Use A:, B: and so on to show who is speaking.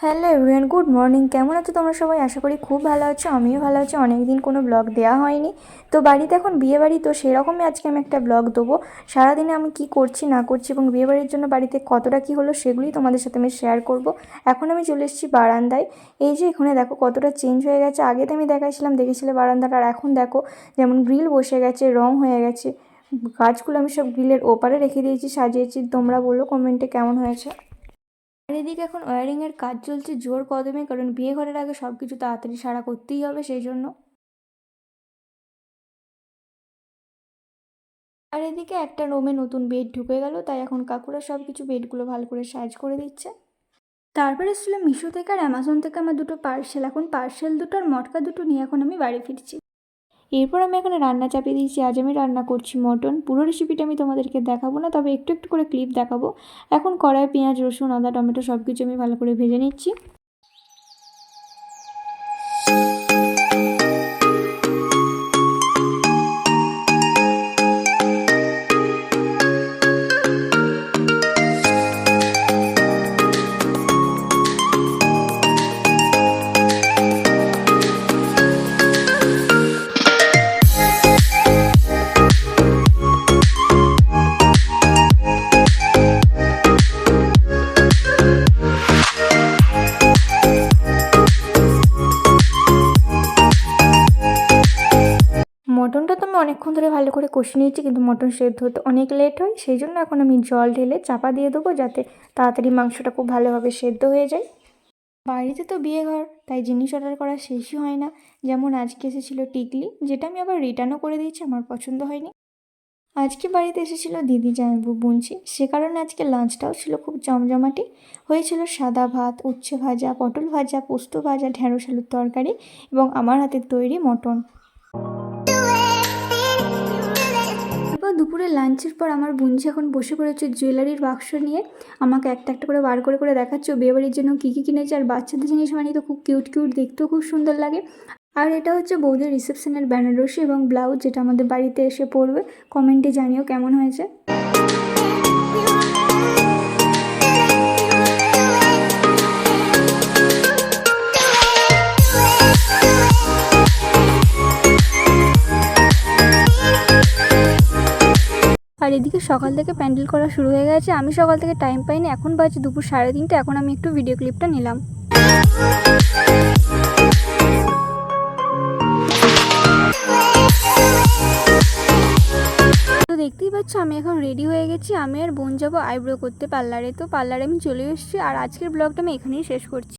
A: Hello everyone, good morning. কেমন আছো তোমরা সবাই? আশা করি খুব ভালো আছো, আমিও ভালো আছি। অনেক দিন কোনো ব্লগ দেওয়া হয়নি। তো বাড়িতে এখন বিয়ে বাড়ি, তো সেরকমই আজকে আমি একটা ব্লগ দেবো। সারাদিনে আমি কি করছি, না করছি এবং বিয়ে বাড়ির জন্য বাড়িতে কতটা কি হলো, সেগুলোই তোমাদের সাথে আমি শেয়ার করব। এখন আমি চলে এসেছি বারান্দায়। এই যে এখানে দেখো কতটা চেঞ্জ হয়ে গেছে। আগে তো আমি দেখাইছিলাম, দেখেছিলে বারান্দাটা, আর এখন দেখো যেমন গ্রিল বসে গেছে, রং হয়ে গেছে। গাছগুলো আমি সব গ্রিলের ওপারে রেখে দিয়েছি, সাজিয়েছি। তোমরা বলো কমেন্টে কেমন হয়েছে। আর এদিকে এখন ওয়ারিংয়ের কাজ চলছে জোর কদমে, কারণ বিয়ে ঘরের আগে সব কিছু তাড়াতাড়ি সারা করতেই হবে সেই জন্য। আর এদিকে একটা রুমে নতুন বেড ঢুকে গেল, তাই এখন কাকুরা সব কিছু বেডগুলো ভালো করে সাইজ করে দিচ্ছে। তারপরে এসেছিল মিশো থেকে আর অ্যামাজন থেকে আমার দুটো পার্সেল এখন পার্সেল দুটো আর মটকা দুটো নিয়ে এখন আমি বাড়ি ফিরছি। এরপর আমি এখানে রান্না চাপিয়ে দিয়েছি। আজ আমি রান্না করছি মটন। পুরো রেসিপিটা আমি তোমাদেরকে দেখাবো না, তবে একটু একটু করে ক্লিপ দেখাবো। এখন কড়াই পেঁয়াজ, রসুন, আদা, টমেটো সব কিছু আমি ভালো করে ভেজে নিচ্ছি। মটনটা তো আমি অনেকক্ষণ ধরে ভালো করে কষে নিয়েছি, কিন্তু মটন সেদ্ধ হতে অনেক লেট হয়, সেই জন্য এখন আমি জল ঢেলে চাপা দিয়ে দেবো যাতে তাড়াতাড়ি মাংসটা খুব ভালোভাবে সেদ্ধ হয়ে যায়। বাড়িতে তো বিয়ে ঘর, তাই জিনিস অর্ডার করা শেষই হয় না। যেমন আজকে এসেছিল টিকলি, যেটা আমি আবার রিটার্নও করে দিয়েছি, আমার পছন্দ হয়নি। আজকে বাড়িতে এসেছিল দিদি জামাইবু বুনছি, সে কারণে আজকে লাঞ্চটাও ছিল খুব জমজমাটি। হয়েছিল সাদা ভাত, উচ্ছে ভাজা, পটল ভাজা, পোস্ত ভাজা, ঢেঁড়স আলুর তরকারি এবং আমার হাতের তৈরি মটন। তারপর দুপুরে লাঞ্চের পর আমার বুনজি এখন বসে পড়েছে জুয়েলারির বাক্স নিয়ে, আমাকে একটা একটা করে বার করে করে দেখাচ্ছে। বিয়েবাড়ির জন্য কী কী কিনেছে আর বাচ্চাদের জিনিস মানে তো খুব কিউট কিউট দেখতেও খুব সুন্দর লাগে। আর এটা হচ্ছে বৌদের রিসেপশনের ব্যানারসি এবং ব্লাউজ যেটা আমাদের বাড়িতে এসে পড়বে কমেন্টে জানিও কেমন হয়েছে। আর এদিকে সকাল থেকে প্যান্ডেল করা শুরু হয়ে গেছে। আমি সকাল থেকে টাইম পাইনি। এখন বাজে দুপুর সাড়ে তিনটে। এখন আমি একটু ভিডিও ক্লিপটা নিলাম। দেখতেই পাচ্ছ, আমি এখন রেডি হয়ে গেছি। আমি আর বোন যাব আইব্রো করতে পার্লারে। তো পার্লারে আমি চলে এসেছি। আর আজকের ব্লগটা আমি এখানেই শেষ করছি।